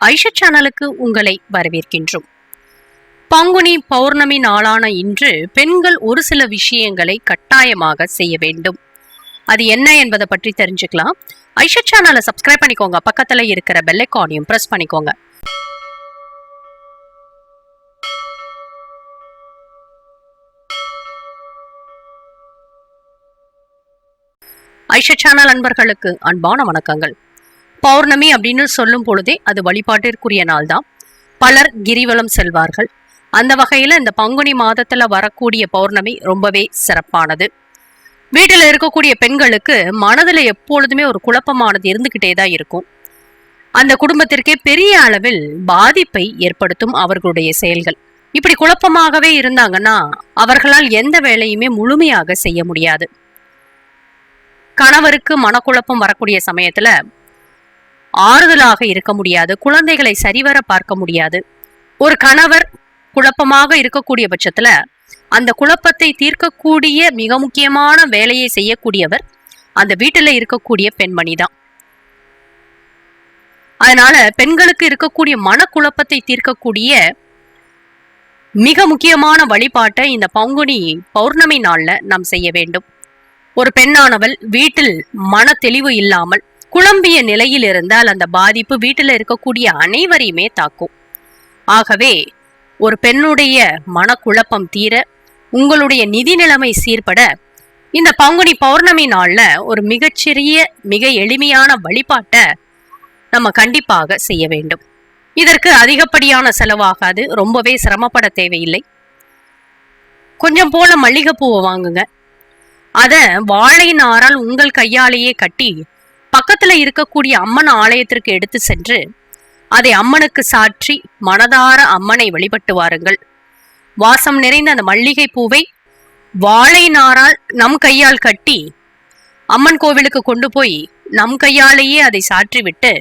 ஐஷா சேனலுக்கு உங்களை வரவேற்கின்றோம். பங்குனி பௌர்ணமி நாளான இன்று பெண்கள் ஒரு சில விஷயங்களை கட்டாயமாக செய்ய வேண்டும். அது என்ன என்பதை பற்றி தெரிஞ்சுக்கலாம். ஐஷா சேனலை சப்ஸ்கிரைப் பண்ணிக்கோங்க. பக்கத்துல இருக்கிற பெல் ஐக்கானையும் பிரஸ் பண்ணிக்கோங்க. ஐஷா சேனல் அன்பர்களுக்கு அன்பான வணக்கங்கள். பௌர்ணமி அப்படின்னு சொல்லும் பொழுதே அது வழிபாட்டிற்குரிய நாள் தான் பலர் கிரிவலம் செல்வார்கள். அந்த வகையில இந்த பங்குனி மாதத்துல வரக்கூடிய பௌர்ணமி ரொம்பவே சிறப்பானது. வீட்டில் இருக்கக்கூடிய பெண்களுக்கு மனதில் எப்பொழுதுமே ஒரு குழப்பமானது இருந்துக்கிட்டே தான் இருக்கும். அந்த குடும்பத்திற்கே பெரிய அளவில் பாதிப்பை ஏற்படுத்தும் அவர்களுடைய செயல்கள். இப்படி குழப்பமாகவே இருந்தாங்கன்னா அவர்களால் எந்த வேலையுமே முழுமையாக செய்ய முடியாது. கணவருக்கு மனக்குழப்பம் வரக்கூடிய சமயத்துல ஆறுதலாக இருக்க முடியாது குழந்தைகளை சரிவர பார்க்க முடியாது. ஒரு கணவர் குழப்பமாக இருக்கக்கூடிய பட்சத்துல அந்த குழப்பத்தை தீர்க்கக்கூடிய மிக முக்கியமான வேலையை செய்யக்கூடியவர் அந்த வீட்டில் இருக்கக்கூடிய பெண்மணி தான். அதனால பெண்களுக்கு இருக்கக்கூடிய மனக்குழப்பத்தை தீர்க்கக்கூடிய மிக முக்கியமான வழிபாட்டை இந்த பங்குனி பௌர்ணமி நாள்ல நாம் செய்ய வேண்டும். ஒரு பெண்ணானவள் வீட்டில் மன தெளிவு இல்லாமல் குழம்பிய நிலையில் இருந்தால் அந்த பாதிப்பு வீட்டில் இருக்கக்கூடிய அனைவரையுமே தாக்கும். ஆகவே ஒரு பெண்ணுடைய மனக்குழப்பம் தீர உங்களுடைய நிதி நிலைமை சீர்பட இந்த பங்குனி பௌர்ணமி நாள்ல ஒரு மிகச்சிறிய மிக எளிமையான வழிபாட்டை நம்ம கண்டிப்பாக செய்ய வேண்டும். இதற்கு அதிகப்படியான செலவாகாது ரொம்பவே சிரமப்பட தேவையில்லை. கொஞ்சம் போல மல்லிகைப்பூவை வாங்குங்க. அதை வாழை நாரால் உங்கள் கையாலேயே கட்டி பக்கத்துல இருக்கக்கூடிய அம்மன் ஆலயத்திற்கு எடுத்து சென்று அதை அம்மனுக்கு சாற்றி மனதார அம்மனை வழிபட்டு வாருங்கள். வாசம் நிறைந்த அந்த மல்லிகை பூவை வாழை நாரால் நம் கையால் கட்டி அம்மன் கோவிலுக்கு கொண்டு போய் நம் கையாலேயே அதை சாற்றிவிட்டு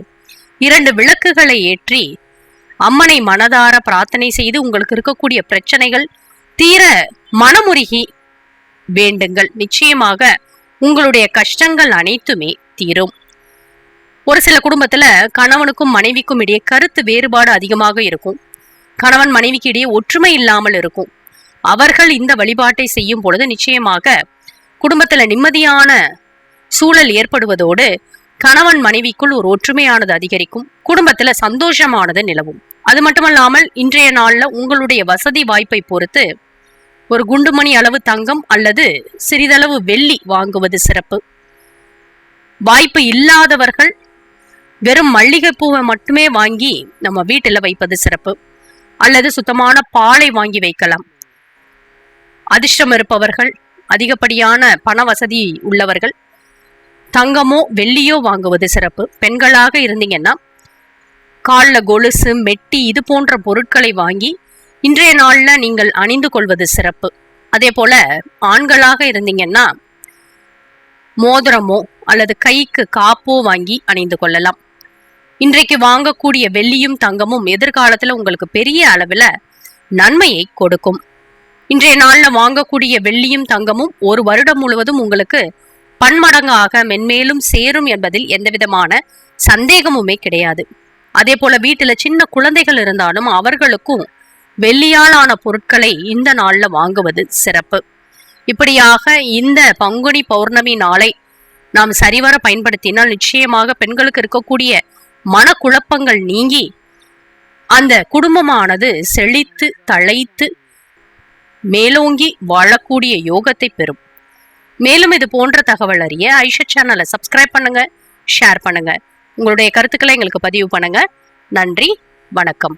இரண்டு விளக்குகளை ஏற்றி அம்மனை மனதார பிரார்த்தனை செய்து உங்களுக்கு இருக்கக்கூடிய பிரச்சனைகள் தீர மனமுருகி வேண்டுங்கள். நிச்சயமாக உங்களுடைய கஷ்டங்கள் அனைத்துமே தீரும். ஒரு சில குடும்பத்துல கணவனுக்கும் மனைவிக்கும் இடையே கருத்து வேறுபாடு அதிகமாக இருக்கும். கணவன் மனைவிக்கு இடையே ஒற்றுமை இல்லாமல் இருக்கும். அவர்கள் இந்த வழிபாட்டை செய்யும் பொழுது நிச்சயமாக குடும்பத்துல நிம்மதியான சூழல் ஏற்படுவதோடு கணவன் மனைவிக்குள் ஒரு ஒற்றுமையானது அதிகரிக்கும். குடும்பத்துல சந்தோஷமானது நிலவும். அது மட்டுமல்லாமல் இன்றைய நாள்ல உங்களுடைய வசதி வாய்ப்பை பொறுத்து ஒரு குண்டுமணி அளவு தங்கம் அல்லது சிறிதளவு வெள்ளி வாங்குவது சிறப்பு. வாய்ப்பு இல்லாதவர்கள் வெறும் மல்லிகைப்பூவை மட்டுமே வாங்கி நம்ம வீட்டில் வைப்பது சிறப்பு. அல்லது சுத்தமான பாலை வாங்கி வைக்கலாம். அதிர்ஷ்டம் இருப்பவர்கள் அதிகப்படியான பண வசதி உள்ளவர்கள் தங்கமோ வெள்ளியோ வாங்குவது சிறப்பு. பெண்களாக இருந்தீங்கன்னா காலில் கொலுசு மெட்டி இது போன்ற பொருட்களை வாங்கி இன்றைய நாளில் நீங்கள் அணிந்து கொள்வது சிறப்பு. அதே போல ஆண்களாக இருந்தீங்கன்னா மோதிரமோ அல்லது கைக்கு காப்போ வாங்கி அணிந்து கொள்ளலாம். இன்றைக்கு வாங்கக்கூடிய வெள்ளியும் தங்கமும் எதிர்காலத்துல உங்களுக்கு பெரிய அளவுல நன்மையை கொடுக்கும். இன்றைய நாள்ல வாங்கக்கூடிய வெள்ளியும் தங்கமும் ஒரு வருடம் முழுவதும் உங்களுக்கு பன்மடங்காக மென்மேலும் சேரும் என்பதில் எந்தவிதமான சந்தேகமுமே கிடையாது. அதே போல வீட்டுல சின்ன குழந்தைகள் இருந்தாலும் அவர்களுக்கும் வெள்ளியாலான பொருட்களை இந்த நாள்ல வாங்குவது சிறப்பு. இப்படியாக இந்த பங்குனி பௌர்ணமி நாளை நாம் சரிவர பயன்படுத்தினால் நிச்சயமாக பெண்களுக்கு இருக்கக்கூடிய மனக்குழப்பங்கள் நீங்கி அந்த குடும்பமானது செழித்து தழைத்து மேலோங்கி வாழக்கூடிய யோகத்தை பெறும். மேலும் இது போன்ற தகவல் அறிய ஐஷா சேனலை சப்ஸ்கிரைப் பண்ணுங்க ஷேர் பண்ணுங்க. உங்களுடைய கருத்துக்களை எங்களுக்கு பதிவு பண்ணுங்க. நன்றி வணக்கம்.